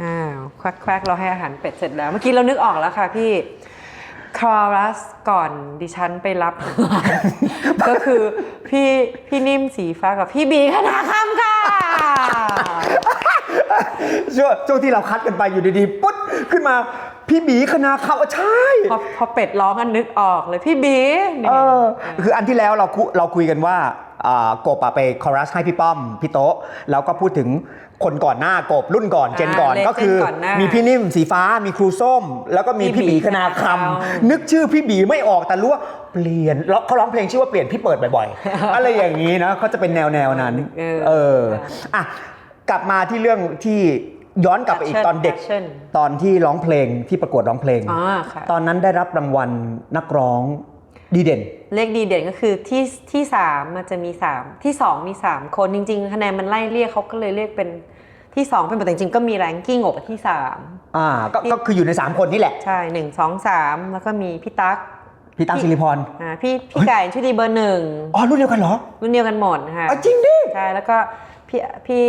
อ้าวควักควักเราให้อาหารเป็ดเสร็จแล้ว เมื่อกี้เรานึกออกแล้วค่ะพี่คอรัสก่อนดิฉันไปรับ ก็คือพี่พี่นิ่มสีฟ้ากับพี่บีคณาคำค่ะ ช่วงช่วงที่เราคัดกันไปอยู่ดีๆปุ๊บขึ้นมา พี่บีคณาเขาใช่ พอพอเป็ดร้องกันนึกออกเลยพี่บีนี่เออ คืออันที่แล้วเราคุเราคุยกันว่าอ่ากบอะไปคอรัสให้พี่ป้อม พี่โต๊ะ แล้วก็พูดถึงคนก่อนหน้ากบรุ่นก่อนเจนก่อนอ่าก็คือเลเจนด์ก่อนหน้ามีมีพี่นิ่มสีฟ้ามีครูส้ม แล้วก็มีพี่พี่บีบีคณาคคณาคำำนึกชื่อพี่บีไม่ออกแต่รู้ว่าเปลี่ยนแล้วเขาร้องเพลงชื่อว่าเปลี่ยนพี่เปิดบ่อยๆอะไรอย่างนี้นะเขาจะเป็นแนวแนวๆนั้นเออเอออะกลับมาที่เรื่องที่ ย้อนกลับไปอีก Passion ตอนเด็ก Passion ตอนที่ร้องเพลงที่ประกวดร้องเพลง อ๋อค่ะ ตอนนั้นได้รับรางวัลนักร้องดีเด่น เลขดีเด่นก็คือที่ที่สามมันจะมีสามที่สองมีสามคนจริง ๆ คะแนนมันไล่เรียกเขาก็เลยเรียกเป็นที่สองเป็นแต่จริงๆก็มีแรงกิ้งออกที่สามอ่าก็ก็คืออยู่ใน 3 คนนี่แหละ ใช่หนึ่งสองสามแล้วก็มีพี่ตั๊กพี่ตั้งพี่สิริพรอ่าพี่พี่ไก่ชุดีเบอร์หนึ่งอ๋อรุ่นเดียวกันเหรอรุ่นเดียวกันหมดค่ะ อ๋อจริงดิ ใช่แล้วก็ พี่พี่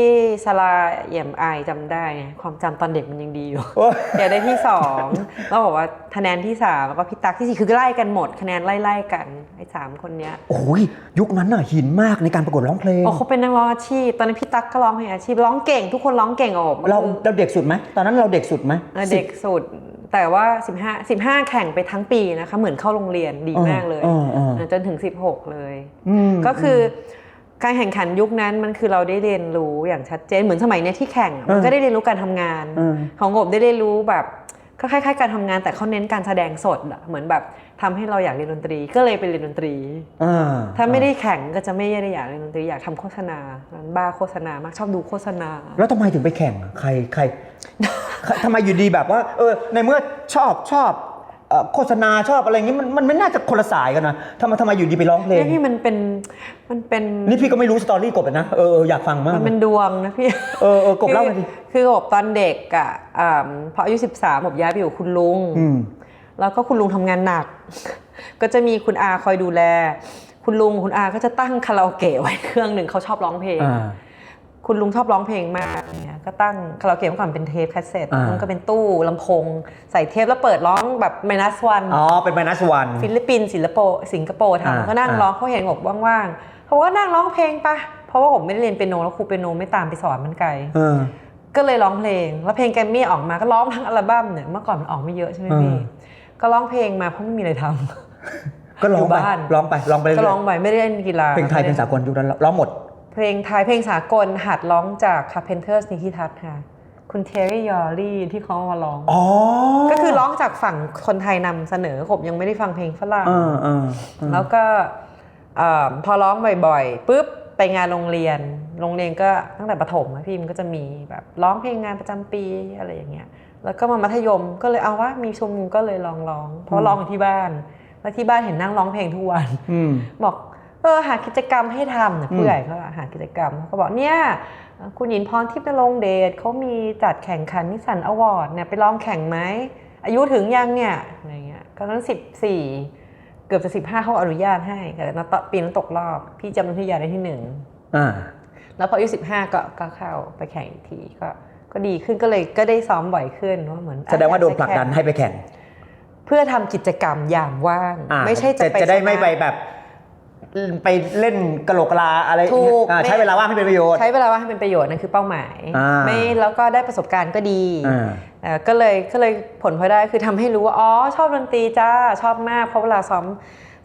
สลาเอี่ยมอายจำได้ไงความจำตอนเด็กมันยังดีอยู่โอ้ยเดี๋ยวได้ที่สองแล้วบอกว่าคะแนนที่สามแล้วก็พี่ตั๊กที่สี่คือไล่กันหมด คะแนนไล่ไล่ๆกันไอ้สามคนเนี้ยโอ้ยยุคนั้นน่ะหินมากในการประกวดร้องเพลงโอ้เขาเป็นนักร้องอาชีพ ตอนนั้นพี่ตั๊กก็ร้องเพลงอาชีพร้องเก่งทุกคนร้องเก่งอะผมเราเราเด็กสุดไหมตอนนั้นเราเด็กสุดไหมเออเด็กสุดแต่ว่า 15 15 แข่งไปทั้งปีนะคะ เหมือนเข้าโรงเรียนดีมากเลยออออจนถึง 16 เลยอืมก็คือ การแข่งขันยุคนั้นมันคือเราได้เรียนรู้อย่างชัดเจนเหมือนสมัยเนี้ยที่แข่งอะมันก็ได้เรียนรู้การทำงานเออของกบได้เรียนรู้แบบก็คล้ายๆการทำงานแต่เขาเน้นการแสดงสดอะเหมือนแบบทำให้เราอยากเรียนดนตรี ก็เลยไปเรียนดนตรีอ่าถ้าไม่ได้แข่งก็จะไม่ได้อยากเรียนดนตรีอยากทำโฆษณาร้านบ้าโฆษณามากชอบดูโฆษณา แล้วทำไมถึงไปแข่งอะใครใครใครทำไมอยู่ดีแบบว่าเออในเมื่อชอบชอบเอ่อ โฆษณาชอบอะไรอย่างงี้มันมันไม่น่าจะคนละสายกันนะทำไมทำไมอยู่ดีไปร้องเพลงเนี่ยพี่มันเป็นมันเป็นนี่พี่ก็ไม่รู้สตอรี่กบอะนะเออเอออยากฟังมากมันเป็นดวงนะพี่เออเออกบเล่าหน่อยดิคือคือกบตอนเด็กอะอ่าพออายุ13ผมย้ายไปอยู่กับคุณลุงอืมแล้วก็คุณลุงทำงานหนัก ก็จะมีคุณอาคอยดูแล คุณลุงคุณอาก็จะตั้งคาราโอเกะไว้เครื่องหนึ่งเขาชอบร้องเพลงอ่าคุณลุงชอบร้องเพลงมากเนี่ย ก็ตั้งคาราโอเกะเมื่อก่อนเป็นเทปแคสเซ็ตอ่ามั มันก็เป็นตู้ลำโพง ใส่เทปแล้วเปิดร้องแบบไมนัสวันอ๋อ เป็นไมนัสวัน ฟิลิปปินส์สิงคโปร์สิงคโปร์อ่าทำก็นั่งอ่า ร้องเขาเห็นบอกว่างๆเขาก็นั่งร้องเพลงปะเพราะว่าผมไม่ได้เรียนเปียโนแล้วครูเปียโนไม่ตามไปสอนมันไกล เออ ก็เลยร้องเพลง แล้วเพลงแกรมมี่ออกมาก็ร้องทั้งอัลบั้มเนี่ยเมื่อก่อนมันออกไม่เยอะใช่ไหมพี่ อืม ก็ร้องเพลงมาเพราะไม่มีอะไรทำ ก็ร้องอยู่ไปบ้าน ร้องไปร้องไปก็เรื่ร้ออยงไปไม่ได้เล่นกีฬาๆเพลงไทยเพลงสากลยุคนั้นร้องหมด เพลงไทยเพลงสากลหัดร้องจาก Carpenters นิธิทัศน์ค่ะ คุณเทอรี่ยอร์รี่ที่เขามาร้อง อ๋อก็คือร้องจากฝั่งคนไทยนำเสนอผมยังไม่ได้ฟังเพลงฝรั่ง เออเออเออแล้วก็เอ่อพอร้องบ่อยๆปุ๊บไปงานโรงเรียน โรงเรียนก็ตั้งแต่ประถมอะพี่มันก็จะมีแบบร้องเพลงงานประจำปีอะไรอย่างเงี้ย แล้วก็มามัธยมก็เลยเอาว่ามีชุมนุมก็เลยลองร้อง เพราะร้องอยู่ที่บ้าน แล้วที่บ้านเห็นนั่งร้องเพลงทุกวัน อืม บอก เออหากิจกรรมให้ทำนะผู้ใหญ่เขาหากิจกรรมเขาบอกเนี่ยคุณหญินพรทิพย์นรงค์เดชเขามีจัดแข่งขันนิสสันอวอร์ดเนี่ยไปลองแข่งไหมอายุถึงยังเนี่ยอะไรเงี้ยก็นั้นสิบสี่เกือบจะสิบห้าเขาอนุญาตให้แต่นนปีนั้นตกรอบ พี่จำนวนที่ยาได้ที่หนึ่งอ่าแล้วพออายุสิบห้าก็ก็เข้าไปแข่งอีกทีก็ก็ดีขึ้นก็เลยก็ได้ซ้อมบ่อยขึ้นว่าเหมือนแสดงว่าโดนผลักดันให้ไปแข่ง เพื่อทำกิจกรรมยามว่างอ่าไม่ใช่จะไปจะได้ชนะไม่ไปแบบ ไปเล่นกะโหลกกะลาอะไรถูกอ่าไม่ใช้เวลาว่างให้เป็นประโยชน์ ใช้เวลาว่างให้เป็นประโยชน์นั่นคือเป้าหมาย อ่าไม่แล้วก็ได้ประสบการณ์ก็ดีอ่า เอ่อก็เลยก็เลยผลพลอยได้คือทำให้รู้ว่าอ๋อชอบดนตรีจ้าชอบมากเพราะเวลาซ้อม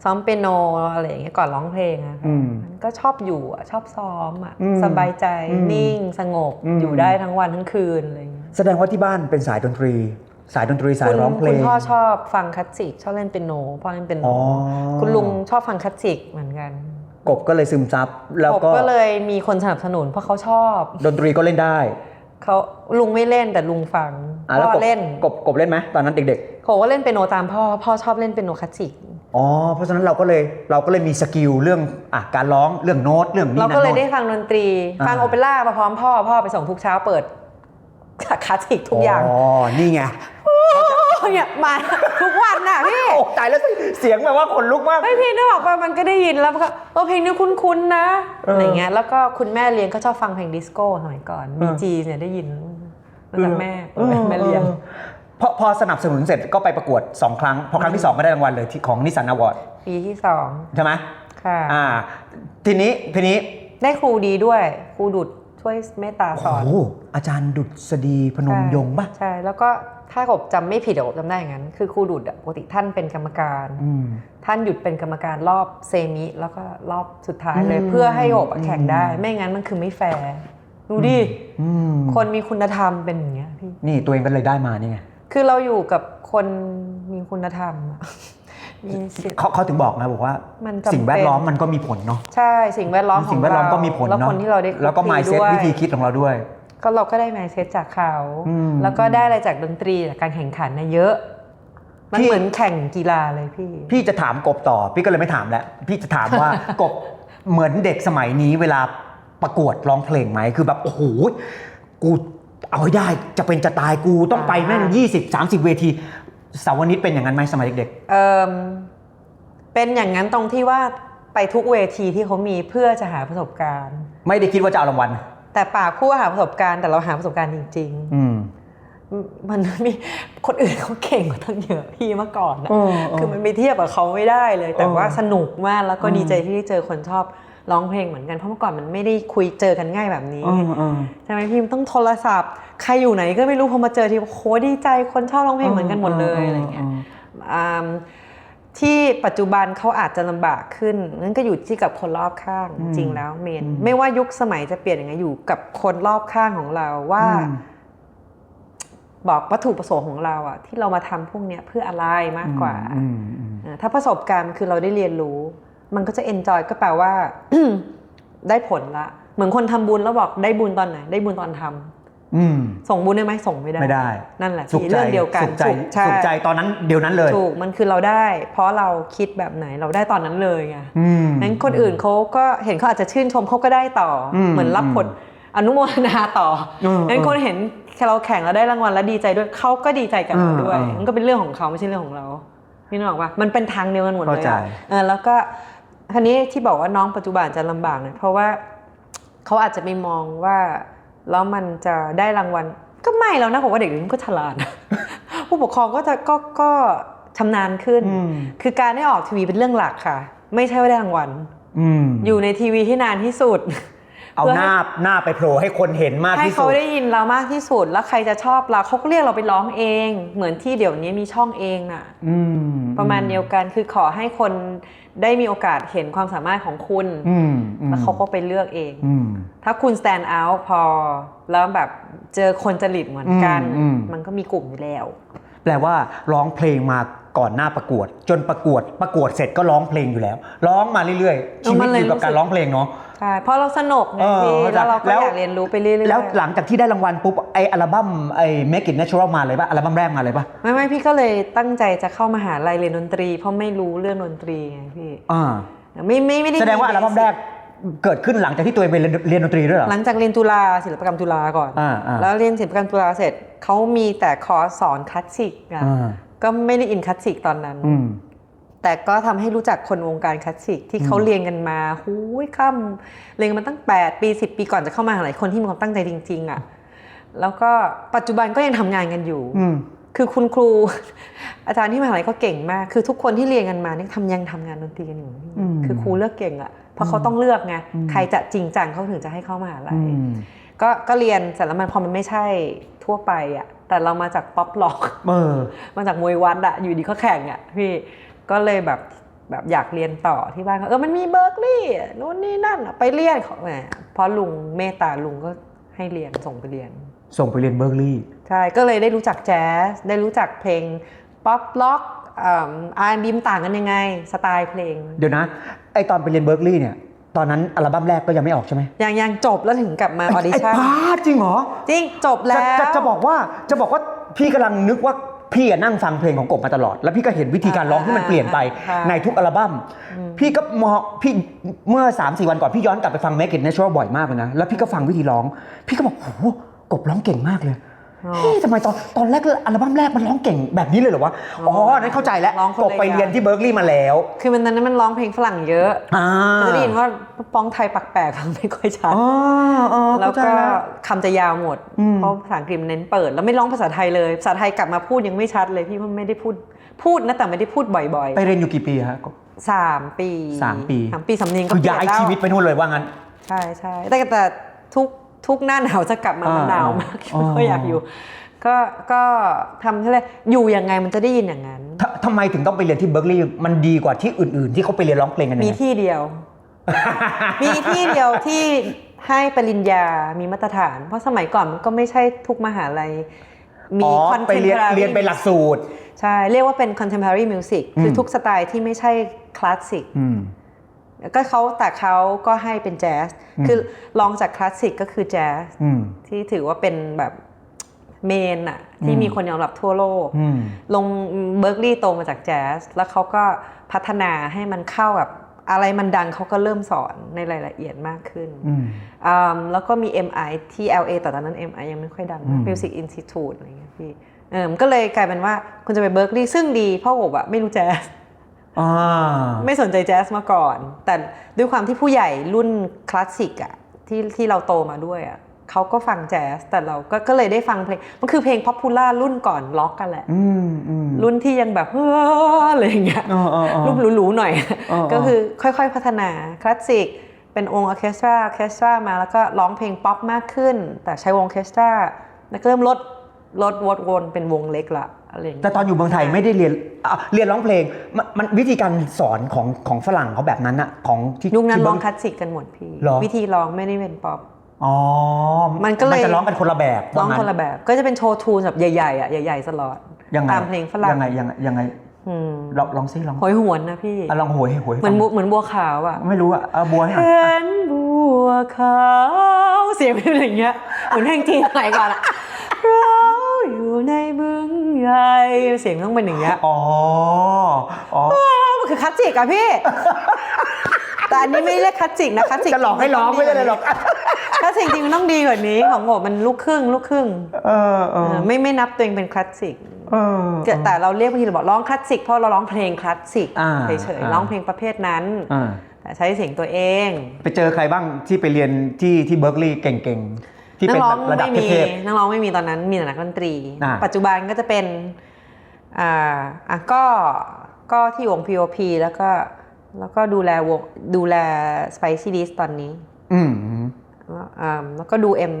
ซ้อมเปียโนอะไรอย่างเงี้ยก่อนร้องเพลงอะค่ะอืม มันก็ชอบอยู่อะชอบซ้อมอะอืมสบายใจอืมนิ่งสงบอืม อยู่ได้ทั้งวันทั้งคืนอะไรอย่างเงี้ยแสดงว่าที่บ้านเป็นสายดนตรี สายดนตรีสายคุณร้องเพลคุณงพ่อชอบฟังคลาสสิกชอบเล่นเปียโนพ่อเล่นเปียโนอ๋อคุณลุงชอบฟังคลาสสิกเหมือนกัน กบก็เลยซึมซับแล้วผมก็ก็เลยมีคนสนับสนุนเพราะเขาชอบ ดนตรีก็เล่นได้เขาลุงไม่เล่นแต่ลุงฟังอะแล้วพ่กอบเล่นกบกบเล่นไหมตอนนั้นเด็กผมก็เล่นเปียโนตามพ่อพ่อชอบเล่นเปียโนคลาสสิกๆอ๋อเพราะฉะนั้นเราก็เลยเราก็เลยมีสกิลเรื่องอะการร้องเรื่องโน้ตเรื่องนี้เรานะก็เลยโน้ตได้ฟังดนตรีอ่าฟังโอเปร่ามาพร้อมพ่อพ่อไปส่งทุกเช้าเปิด คลาสสิกทุกอย่าง อ๋อ นี่ไงเนี่ยมาทุกวันน่ะพี่โอ้ตายแล้วเสียงแบบว่าขนลุกมากไม่พี่นึกออกว่ามันก็ได้ยินแล้วมันก็เออเพลงนี้คุ้นๆนะเออออะไรเงี้ยแล้วก็คุณแม่เลี้ยงก็ชอบฟังเพลงดิสโก้สมัยก่อนบีจีเนี่ยได้ยินมาจากแม่เออแม่เลี้ยงออพอพอสนับสนุนเสร็จก็ไปประกวด 2 ครั้ง พอครั้งที่ 2 ก็ได้รางวัลเลยที่ของนิสสันอวอร์ดปีที่สองใช่ไหมค่ะอ่า ทีนี้ทีนี้ได้ครูดีด้วยครูดุด ช่วยเมตตาสอนโอ้โหอาจารย์ดุษฎีพนมยงค์ป่ะ ใช่ แล้วก็ถ้ากบจำไม่ผิดอะกบจำได้อย่างนั้น คือครูดุดอะปกติท่านเป็นกรรมการอืมท่านหยุดเป็นกรรมการรอบเซมิ แล้วก็รอบสุดท้ายเลยอืมเพื่อให้โอบอะแข่งได้อืมไม่งั้นมันคือไม่แฟร์ดูดิอืมคนมีคุณธรรมเป็นอย่างเงี้ยพี่นี่ตัวเองก็เลยได้มานี่ไงคือเราอยู่กับคนมีคุณธรรมอะ มีสิทธิ์ เขาเขาถึงบอกนะบอกว่า มันจำเป็น สิ่งแวดล้อมมันก็มีผลเนาะใช่สิ่งแวดล้อมของสิ่งแวดล้อมก็มีผลแล้วเนาะคนที่เราได้คลุแล้วก็คลี mindset ด้วยวิธีคิดของเราด้วย ก็เราก็ได้ mindset จากเขา อืมแล้วก็ได้อะไรจากดนตรีจากการแข่งขันนะเยอะ มันพี่ เหมือนแข่งกีฬาเลยพี่ พี่จะถามกบต่อ พี่ก็เลยไม่ถามแล้ว พี่จะถามว่า กบเหมือนเด็กสมัยนี้เวลาประกวดร้องเพลงไหมคือแบบโอ้โหกูเอาให้ได้จะเป็นจะตายกูต้องไปแม่งอ่ายี่สิบสามสิบเวที สาวนิดเป็นอย่างนั้นไหมสมัยเด็กเอมเป็นอย่างนั้นตรงที่ว่าไปทุกเวทีที่เขามีเพื่อจะหาประสบการณ์ๆไม่ได้คิดว่าจะเอารางวัลแต่ปากพูดว่าหาประสบการณ์แต่เราหาประสบการณ์จริง อืม ๆ มันมีคนอื่นเขาเก่งกว่าตั้งเยอะพี่เมื่อก่อนนะเออเออคือมันไปเทียบกับเขาไม่ได้เลย แต่เออว่าสนุกมากแล้วก็อืมดีใจที่ได้เจอคนชอบ ร้องเพลงเหมือนกันเพราะเมื่อก่อนมันไม่ได้คุยเจอกันง่ายแบบนี้เออเออใช่ไหมพี่มันต้องโทรศัพท์ ใครอยู่ไหนก็ไม่รู้พอมาเจอทีโอ้โหดีใจคนชอบร้องเพลงเหมือนกันหมดเลยอะไรเงี้ยอ่าที่ปัจจุบันเขาอาจจะลำบากขึ้นนั่นก็อยู่ที่กับคนรอบข้างอืจมริงแล้วเมนอืมไม่ว่ายุคสมัยจะเปลี่ยนยังไงอยู่กับคนรอบข้างของเราว่าอืมบอกวัตถุประสงค์ของเราอะที่เรามาทำพวกเนี้ยเพื่ออะไรมากกว่าอืมอืมอ่า ถ้าประสบการณ์คือเราได้เรียนรู้ มันก็จะเอนจอยก็แปลว่า ได้ผลละ เหมือนคนทำบุญแล้วบอกได้บุญตอนไหน ได้บุญตอนทำอืมส่งบุญได้ไหมส่งไม่ได้ไม่ได้ นั่นแหละสุขพี่ใจเรื่องเดียวกันสุขใจสุขใช่สุขใจตอนนั้นเดียวนั้นเลยถูกมันคือเราได้ เพราะเราคิดแบบไหนเราได้ตอนนั้นเลยไงอืมงั้นคนอื่นเขาก็เห็นเขาอาจจะชื่นชมเขาก็ได้ต่ออมเหมือนรับผลอนุโมทนาต่อเอองั้นเออคนเห็นเราแข่งแล้วได้รางวัลแล้วดีใจด้วยเขาก็ดีใจกับเราเออด้วยเออมันก็เป็นเรื่องของเขาไม่ใช่เรื่องของเราพี่นึกออกปะมันเป็นทางเดียวกันหมดเลยเข้าใจอะเออแล้วก็ ทีนี้ที่บอกว่าน้องปัจจุบันจะลำบากหน่อยเพราะว่าเขาอาจจะไปมองว่าแล้วมันจะได้รางวัลก็ไม่แล้วนะผมว่าเด็กเดี๋ยวนี้ก็ฉลาดผู้ปกครองก็จะก็ก็ชำนาญขึ้นอืมคือการได้ออกทีวีเป็นเรื่องหลักค่ะ ไม่ใช่ว่าได้รางวัลอืมอยู่ในทีวีที่นานที่สุด เอาเพื่อหให้น้าหน้าไปโผล่ให้คนเห็นมากให้ที่สุเขาดได้ยินเรามากที่สุด แล้วใครจะชอบเราเขาก็เรียกเราไปร้องเอง เหมือนที่เดี๋ยวนี้มีช่องเองน่ะอืมประมาณเดียวกันคือขอให้คน ได้มีโอกาสเห็นความสามารถของคุณอืมอืมแล้วเขาก็ไปเลือกเองอืมถ้าคุณ stand out พอ แล้วแบบเจอคนจริตเหมือนกันอืมอืมมันก็มีกลุ่มอยู่แล้ว แปลว่าร้องเพลงมาก่อนหน้าประกวด จนประกวดประกวดเสร็จก็ร้องเพลงอยู่แล้ว ร้องมาเรื่อยๆเออชีวิมัตนอเลยยู่กับรู้สึกการร้องเพลงเนาะใช่เพราะเราสนุกไงเออพี่เข้าใจแล้วเราก็แล้วอยากเรียนรู้ไปเรื่อยๆแล้วหลังจากที่ได้รางวัลปุ๊บไออัลบั้มไอ Make It Natural มาเลยป่ะอัลบั้มแรกมาเลยป่ะไม่ไม่พี่ก็เลยตั้งใจจะเข้ามาหาลัยเรียนดนตรี เพราะไม่รู้เรื่องดนตรีไงพี่อ่าไม่ไม่ไม่ได้แสดงว่าอัลบั้มแรก เกิดขึ้นหลังจากที่ตัวเองไปเรียนเรียนดนตรีด้วยเหรอ หลังจากเรียนจุฬาศิลปกรรมจุฬาก่อน อ่าอ่า แล้วเรียนศิลปกรรมจุฬาเสร็จเขามีแต่คอร์สสอนคลาสสิกอะอ่าก็ไม่ได้อินคลาสสิกตอนนั้น อืม แต่ก็ทำให้รู้จักคนวงการคลาสสิกที่เขาอืมเรียนกันมาหูยค่ำเรียนกันมาตั้ง 8 ปี 10 ปีก่อนจะเข้ามาหาลัยคนที่มีความตั้งใจจริง ๆอะแล้วก็ปัจจุบันก็ยังทำงานกันอยู่ อืม คือคุณครู อาจารย์ที่มหาลัยก็เก่งมาก คือทุกคนที่เรียนกันมาเนี่ยทำยังทำงานดนตรีกันอยู่อืมคือครูเลือกเก่งอะเพราะเขาต้องเลือกไงอืมใครจะจริงจังเขาถึงจะให้เข้ามหาลัอืยมก็ก็เรียนเสร็จแล้วมันพอมันไม่ใช่ทั่วไปอะแต่เรามาจากป๊อปล็อกเออมาจากมวยวัดอะอยู่ดีเขาแข่งอะพี่ก็เลยแบบแบบอยากเรียนต่อที่บ้านก็เออมันมีเบิร์กลีย์นู่นนี่นั่นอะไปเรียนเขาแหมเพราะลุงเมตตาลุงก็ให้เรียนส่งไปเรียน ส่งไปเรียนเบอร์กลีย์ใช่ ก็เลยได้รู้จักแจ๊สได้รู้จักเพลงป๊อปล็อกอาร์บีมต่างกันยังไงสไตล์เพลง เดี๋ยวนะไอตอนไปเรียนเบอร์กลีย์เนี่ยตอนนั้นอัลบั้มแรกก็ยังไม่ออกใช่ไหมยังยังจบแล้วถึงกลับมาออดิไอ้ชั่นพาดจริงเหรอ จริง จบจะแล้วจะจะบอกว่าจะบอกว่าพี่กำลังนึกว่าพี่อะนั่งฟังเพลงของกบมาตลอด แล้วพี่ก็เห็นวิธีการร้องที่มันเปลี่ยนไปอ่าในทุกอัลบั้มพี่ก็มองพี่เมื่อ3 4วันก่อนพี่ย้อนกลับไปฟัง Make It Natural บ่อยมากเลยนะแล้วพี่ก็ฟังวิธีร้อง พี่ก็บอกโอ้โห กบร้องเก่งมากเลยอ๋อเฮ้ยทำไมตอนตอนแรกอัลบั้มแรกมันร้องเก่งแบบนี้เลยเหรอวะ อ๋อนั้นเข้าใจแล้วร้องคนกละบไปเรียนที่เบิร์กลีย์มาแล้ว คือมันตอนนั้นมันร้องเพลงฝรั่งเยอะอ่าก็จะได้ยินว่าป้องไทยปักแปลกฟังไม่ค่อยชัด อ๋ออ๋อแล้วเข้าใจก็แล้ว คำจะยาวหมด อืม เพราะภาษาอังกฤษมันเน้นเปิด แล้วไม่ร้องภาษาไทยเลย ภาษาไทยกลับมาพูดยังไม่ชัดเลยพี่เพราะไม่ได้พูดพูดนะแต่ไม่ได้พูดบ่อยไปเรียนอยู่กี่ปีฮะกบ ๆสามปีสามปี สามปีสำเนียงก็คือเปลี่ยย้านยแล้วชีวิตไปนู่นเลยว่างั้น ใช่ใช่แต่แต่ทุก ทุกหน้าหนาวจะกลับมาอ่ามันหนาวมากอ่าก็อยากอยู่ ก็ก็ทำอะไรอยู่ยังไงมันจะได้ยินอย่างนั้นททำไมถึงต้องไปเรียนที่เบิร์กลีย์มันดีกว่าที่อื่นๆ ที่เขาไปเรียนร้องเพลงกันมีเนี่ยที่เดียว มีที่เดียวที่ให้ปริญญา มีมาตรฐาน เพราะสมัยก่อนมันก็ไม่ใช่ทุกมหาลัย มีอ๋อ contemporary ไปเรียนเรียนเป็นหลักสูตร ใช่ เรียกว่าเป็น contemporary music คืออมทุกสไตล์ที่ไม่ใช่คลาสสิกอืม ก็เขาแต่เขาก็ให้เป็นแจ๊สอืมคือลองจากคลาสสิกก็คือแจ๊สอืมที่ถือว่าเป็นแบบเมนอะที่อืมมีคนยอมรับทั่วโลกอืมลงเบิร์กลีย์โตมาจากแจ๊สแล้วเขาก็พัฒนาให้มันเข้ากับอะไรมันดังเขาก็เริ่มสอนในรายละเอียดมากขึ้นอืมอืมแล้วก็มี MI ที่ LA แต่ตอนนั้น MI ยังไม่ค่อยดังอืม Music Institute อะไรเงี้ยพี่ เออมันก็เลยกลายเป็นว่าคุณจะไปเบิร์กลีย์ซึ่งดีเพราะผมอะไม่รู้แจ๊สอ่า ไม่สนใจแจ๊สมาก่อน แต่ด้วยความที่ผู้ใหญ่รุ่นคลาสสิกอะที่ที่เราโตมาด้วยอะเขาก็ฟังแจ๊สแต่เราก็ก็เลยได้ฟังเพลง มันคือเพลงป๊อปปูล่ารุ่นก่อนล็อกกันแหละอืมอืมรุ่นที่ยังแบบเฮ้ออะไรอย่างเงี้ยเออเออเออรูปหรูๆหน่อยเออก็คือค่อยๆพัฒนาคลาสสิกเป็นองค์ออร์เคสตราออร์เคสตรามาแล้วก็ร้องเพลงป๊อปมากขึ้น แต่ใช้วงออร์เคสตราแล้วก็เริ่มลด ลดวดวนเป็นวงเล็กละอะไรอย่างเงี้ยแต่ตอนอยู่เมืองไทยไม่ได้เรียนอะเรียนร้องเพลงมันมันวิธีการสอนของของฝรั่งเขาแบบนั้นอะของที่ยุคนั้นที่ร้องเบิคลาสสิกกันหมดพี่ เหรอ วิธีร้องไม่ได้เป็นป๊อป อ๋อมันก็เลย จะร้องกันคนละแบบร้องว่างั้คนละแบบ ก็จะเป็นโชว์ทูนแบบใหญ่ๆอะใหญ่ๆตลอด ยังไงตามเพลงฝรั่ง ยังไงยังไงยังไงอืมลองลองซิลองโหยหวนนะพี่ อะลองโหยให้โหยให้เหมือนฟังบัวเหมือนบัวขาวอะ ไม่รู้อะเอาบัวให้หน่อย เห็นบัวขาวเสียงเป็นอย่างเงี้ยเหมือนเพลงจีนสมัยก่อนอะ เสียงต้องเป็นอย่างเงี้ยอ๋ออ๋ออ้าวมันคือคลาสสิกอะพี่ แต่อันนี้ไม่เรียกคลาสสิกนะคลาสสิกจะหลอกให้ร้องไม่ได้เลยหรอกคลาสสิกจริงมันต้องดีกว่านี้ของโง่มันลูกครึ่งลูกครึ่งเออเอเอออไม่ไม่นับตัวเองเป็นคลาสสิกเออแต่แต่เราเรียกบางทีเราบอกร้องคลาสสิกเพราะเราร้องเพลงคลาสสิกอ่าเฉยอ่าๆร้องเพลงประเภทนั้นอ่าแต่ใช้เสียงตัวเอง ไปเจอใครบ้างที่ไปเรียนที่ที่เบิร์กลีย์เก่งๆที่นัเป็นร้อแบงบระดับไม่มีเทพนักร้องไม่มีตอนนั้นมีแต่นักดนตรีอ่าปัจจุบันก็จะเป็น อ่าอะก็ก็ที่วง POP แล้วก็แล้วก็ดูแลวงดูแล Spicy d i s ตอนนี้ๆอืมแล้วอ่าแล้วก็ดู M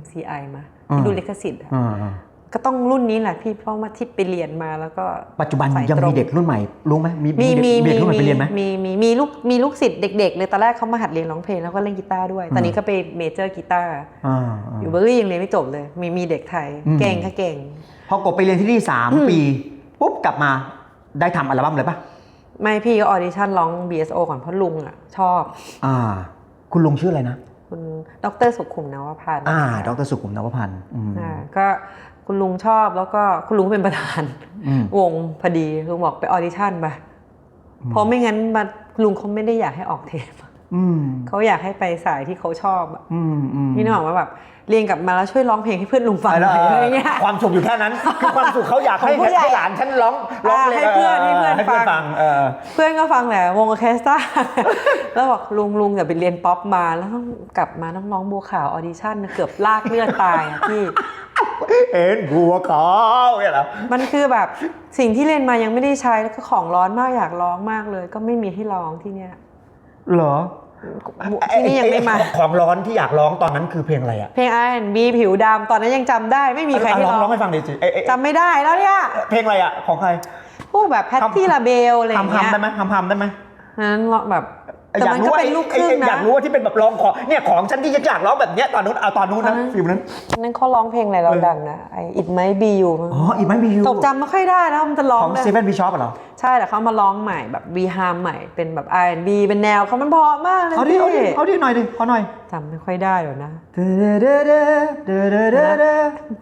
MCI มาอ่าที่ดูลิขสิทธิ์อะอ่าอ่าก็ต้องรุ่นนี้แหละพี่เพราะว่าที่ไปเรียนมาแล้วก็ปัจจุบันสายังตรมีเด็กรุ่นใหม่รู้ไหมมีมีเด็กมีมีมีเด็กรุ่นใหม่ไปเรียนไหมมีมีมีลูกมีลูกศิษย์เด็ก ๆ เลยตอนแรกเขามาหัดเรียนร้องเพลงแล้วก็เล่นกีตาร์ด้วย ตอนนี้ก็ไปเมเจอร์กีตาร์อ่าอยู่เบอร์รี่ยังเรียนไม่จบเลย มีมีเด็กไทยอืมเก่งค่ะเก่ง พอกบไปเรียนที่นี่สามปีปุ๊บกลับมาได้ทำอัลบั้มเลยปะไม่พี่ก็ออดิชั่นร้อง BSO ก่อนเพราะลุงอะ ชอบอ่า คุณลุงชื่ออะไรนะ คุณดรสุขุมนวพันธ์อ่า ดรสุขุมนวพันธ์อืมอ่าก็คุณลุงชอบแล้วก็คุณลุงเป็นประธาน อืม วงพอดีลุงบอกไปออดิชั่นไปเพราะไม่งั้นมาลุงเขาไม่ได้อยากให้ออกเทปอืม เขาอยากให้ไปสายที่เขาชอบอะอืมอืมพี่นึกออกว่าแบบเรียนกลับมาแล้วช่วยร้องเพลงให้เพื่อนลุงฟังหแล้วน่อยอะไรเงี้ยความสุขอยู่แค่นั้นคือความสุขเขาอยากให้ของผู้ใหญ่ให้หลานฉันร้องร้องเพลงให้เพื่อนให้เพื่อนให้เพื่อนฟัฟังงเออเพื่อนก็ฟังแหละวงออร์เคสตราแล้วบอกลุงลุงแต่ไปเรียนป๊อปมาแล้วต้องกลับมาต้องร้องบัวขาวออดิชั่นเกือบลากเลือดตายอะพี่เอ็นบัวขาวเนี่ยเหรอมันคือแบบสิ่งที่เรียนมายังไม่ได้ใช้แล้วก็ของร้อนมากอยากร้องมากเลย ก็ไม่มีให้ร้องที่เนี้ย เหรอ ที่นี่ยังไม่มาอ้ของร้อนที่อยากร้องตอนนั้นคือเพลงอะไรอะเพลง R&B ผิวดำตอนนั้นยังจำได้ไม่มีใครให้ร้องร้ร้อองงให้ฟังดิจิเอ้ยเอ้ยจำไม่ได้แล้วเนี่ยเพลงอะไรอะของใครพวกแบบแพทตี้ลาเบลอะไรอย่างทำเงี้ยทำได้ไหมทำทำได้ไหมนั้นร้องแบบ แต่มันก็ว่าเป็นลูกครึ่งไอ้ไอ้อยากนะรู้ว่าที่เป็นแบบร้องของเนี่ยของฉันที่ฉันอยากร้องแบบเนี้ยตอนนู้นเอาตอนนู้นนะอ่าฟิลนั้น นั่นเขาร้องเพลงอะไรเราดังนะไอ It Might Be You มั้งอ๋ออีกไหมมีอยู่ตกจำไม่ค่อยได้แล้วมันจะร้อขงองได้เซเว่นบิชอปเหรอ ใช่แต่เขามาร้องใหม่แบบรีฮามใหม่เป็นแบบ R&B เป็นแนวเขามันเพราะมากเลยเอาดิพี่เอาดิเอาดิหน่อยดิขอหน่อยจำไม่ค่อยได้เดี๋ยวนะเดเดเดเดเดเดเด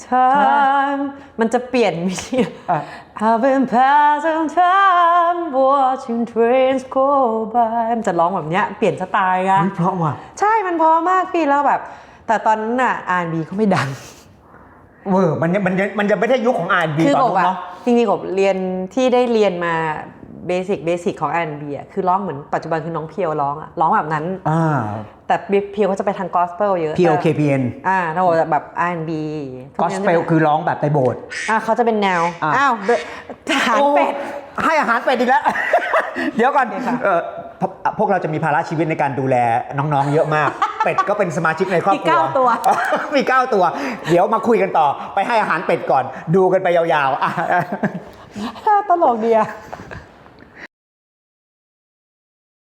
time มันจะเปลี่ยนมีอะ I've been passing time watching trains go by มันจะร้องแบบเนี้ยเปลี่ยนสไตล์อะเฮ้ยเพราะว่ะ ใช่มันเพราะมากพี่แล้วแบบ แต่ตอนนั้นน่ะ R&B เขาไม่ดัง เวอร์มันยังมันยังมันยังไม่ได้ยุคของ R&B คือตอนกบนู้นอะเนาะ จริงๆกบเรียนที่ได้เรียนมา เบสิกเบสิกของ R&B อะคือร้องเหมือนปัจจุบันคือน้องเพียวร้องอะร้องแบบนั้น อ่าแต่เพียวเขาจะไปทางกอสเปลเยอะ PLKPN อ่าเราจะแบบ R&B กอสเปลคือร้องแบบในโบสถ์อ่าเขาจะเป็นแนวอะอ้าวเดอะทหารเป็ดโอ้ให้อาหารเป็ดอีกแล้ว เดี๋ยวก่อนโอเคค่ะเออพวกพวกเราจะมีภาระชีวิตในการดูแลน้องๆ เยอะมาก เป็ดก็เป็นสมาชิกในครอบครัว มีเก้าตัว มีเก้าตัว เดี๋ยวมาคุยกันต่อ ไปให้อาหารเป็ดก่อน ดูกันไปยาวๆอะตลกดีอะ